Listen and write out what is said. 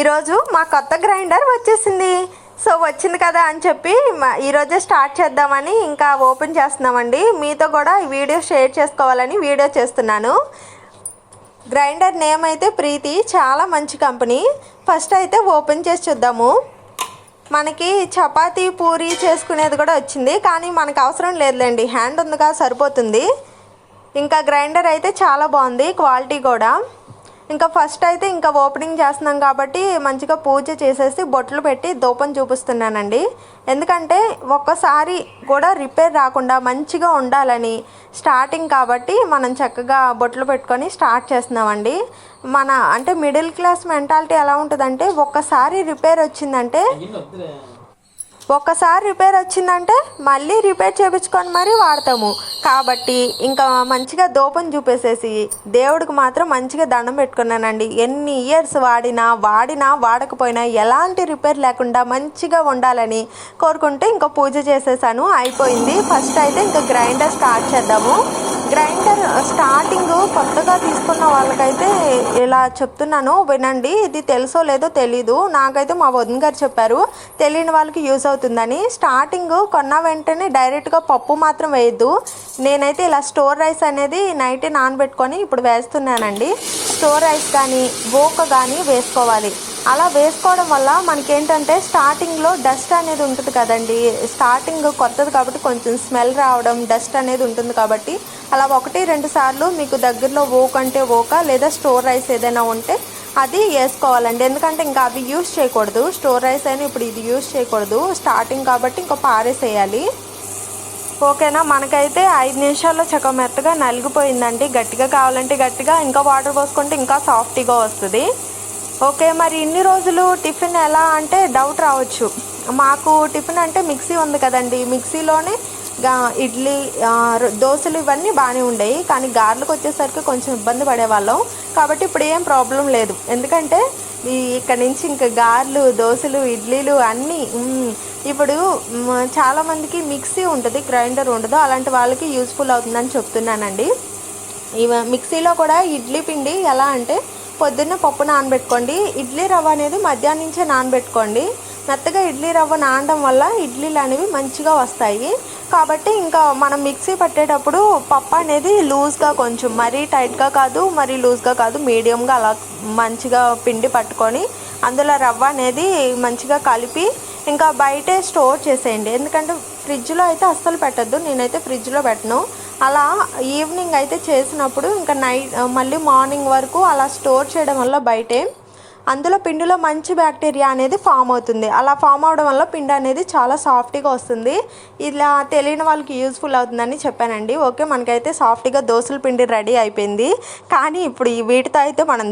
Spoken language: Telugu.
ఈరోజు మా కొత్త గ్రైండర్ వచ్చేసింది. సో వచ్చింది కదా అని చెప్పి ఈరోజే స్టార్ట్ చేద్దామని ఇంకా ఓపెన్ చేస్తున్నామండి. మీతో కూడా ఈ వీడియో షేర్ చేసుకోవాలని వీడియో చేస్తున్నాను. గ్రైండర్ నేమ్ అయితే ప్రీతి చాలా మంచి కంపెనీ. ఫస్ట్ అయితే ఓపెన్ చేసి చూద్దాము. మనకి చపాతీ పూరి చేసుకునేది కూడా వచ్చింది. కానీ మనకు అవసరం లేదులేండి. హ్యాండ్ ఉందిగా సరిపోతుంది. ఇంకా గ్రైండర్ అయితే చాలా బాగుంది క్వాలిటీ కూడా. ఇంకా ఫస్ట్ అయితే ఇంకా ఓపెనింగ్ చేస్తున్నాం కాబట్టి మంచిగా పూజ చేసేసి బొట్లు పెట్టి దూపం చూపిస్తున్నానండి. ఎందుకంటే ఒక్కసారి కూడా రిపేర్ రాకుండా మంచిగా ఉండాలని స్టార్టింగ్ కాబట్టి మనం చక్కగా బొట్లు పెట్టుకొని స్టార్ట్ చేస్తున్నామండి. మన అంటే మిడిల్ క్లాస్ మెంటాలిటీ ఎలా ఉంటుందంటే ఒక్కసారి రిపేర్ వచ్చిందంటే ఒక్కసారి రిపేర్ వచ్చిందంటే మళ్ళీ రిపేర్ చేయించుకొని మరీ వాడతాము. కాబట్టి ఇంకా మంచిగా దూపం చూపేసేసి దేవుడికి మాత్రం మంచిగా దండం పెట్టుకున్నానండి. ఎన్ని ఇయర్స్ వాడినా వాడినా వాడకపోయినా ఎలాంటి రిపేర్ లేకుండా మంచిగా ఉండాలని కోరుకుంటే ఇంకా పూజ చేసేసాను. అయిపోయింది. ఫస్ట్ అయితే ఇంకా గ్రైండర్ స్టార్ట్ చేద్దాము. గ్రైండర్ స్టార్టింగ్ కొత్తగా తీసుకున్న వాళ్ళకైతే ఇలా చెప్తున్నాను వినండి ఇది తెలుసో లేదో తెలీదు. నాకైతే మా వదిన గారు చెప్పారు తెలియని వాళ్ళకి యూజ్ అవుతుందని. స్టార్టింగ్ కొన్న వెంటనే డైరెక్ట్గా పప్పు మాత్రం వేయద్దు. నేనైతే ఇలా స్టోర్ రైస్ అనేది నైట్ నానబెట్టుకొని ఇప్పుడు వేస్తున్నానండి. స్టోర్ రైస్ కానీ బోక కానీ వేసుకోవాలి. అలా వేసుకోవడం వల్ల మనకేంటంటే స్టార్టింగ్లో డస్ట్ అనేది ఉంటుంది కదండి. స్టార్టింగ్ కొత్తది కాబట్టి కొంచెం స్మెల్ రావడం డస్ట్ అనేది ఉంటుంది కాబట్టి అలా ఒకటి రెండు సార్లు మీకు దగ్గరలో ఓక్ అంటే ఓక లేదా స్టోర్ రైస్ ఏదైనా ఉంటే అది వేసుకోవాలండి. ఎందుకంటే ఇంకా అవి యూస్ చేయకూడదు. స్టోర్ రైస్ అయినా ఇప్పుడు ఇది యూస్ చేయకూడదు. స్టార్టింగ్ కాబట్టి ఇంకా పారేసేయాలి. ఓకేనా? మనకైతే ఐదు నిమిషాల్లో చక్క మెత్తగా నలిగిపోయిందండి. గట్టిగా కావాలంటే గట్టిగా ఇంకా వాటర్ పోసుకుంటే ఇంకా సాఫ్టీగా వస్తుంది. ఓకే మరి ఇన్ని రోజులు టిఫిన్ ఎలా అంటే డౌట్ రావచ్చు. మాకు టిఫిన్ అంటే మిక్సీ ఉంది కదండి. మిక్సీలోనే ఇడ్లీ దోశలు ఇవన్నీ బాగానే ఉండేవి. కానీ గార్లకు వచ్చేసరికి కొంచెం ఇబ్బంది పడేవాళ్ళం. కాబట్టి ఇప్పుడు ఏం ప్రాబ్లం లేదు. ఎందుకంటే ఈ ఇక్కడ నుంచి ఇంకా గారెలు దోశలు ఇడ్లీలు అన్నీ ఇప్పుడు చాలామందికి మిక్సీ ఉంటుంది గ్రైండర్ ఉండదు. అలాంటి వాళ్ళకి యూస్ఫుల్ అవుతుందని చెప్తున్నానండి. ఇవ మిక్సీలో కూడా ఇడ్లీ పిండి ఎలా అంటే పొద్దున్న పప్పు నానబెట్టుకోండి. ఇడ్లీ రవ్వ అనేది మధ్యాహ్నం నుంచే నానబెట్టుకోండి. మెత్తగా ఇడ్లీ రవ్వ నానడం వల్ల ఇడ్లీలు అనేవి మంచిగా వస్తాయి. కాబట్టి ఇంకా మనం మిక్సీ పట్టేటప్పుడు పప్పు అనేది లూజ్గా కొంచెం మరీ టైట్గా కాదు మరీ లూజ్గా కాదు మీడియంగా అలా మంచిగా పిండి పట్టుకొని అందులో రవ్వ అనేది మంచిగా కలిపి ఇంకా బయటే స్టోర్ చేసేయండి. ఎందుకంటే ఫ్రిడ్జ్లో అయితే అస్సలు పెట్టద్దు. నేనైతే ఫ్రిడ్జ్లో పెట్టను. అలా ఈవినింగ్ అయితే చేసినప్పుడు ఇంకా నైట్ మళ్ళీ మార్నింగ్ వరకు అలా స్టోర్ చేయడం వల్ల బయటే. అందులో పిండిలో మంచి బ్యాక్టీరియా అనేది ఫామ్ అవుతుంది. అలా ఫామ్ అవడం వల్ల పిండి అనేది చాలా సాఫ్ట్గా వస్తుంది. ఇలా తెలియని వాళ్ళకి యూస్ఫుల్ అవుతుందని చెప్పానండి. ఓకే మనకైతే సాఫ్ట్గా దోశల పిండి రెడీ అయిపోయింది. కానీ ఇప్పుడు ఈ వీటితో అయితే మనం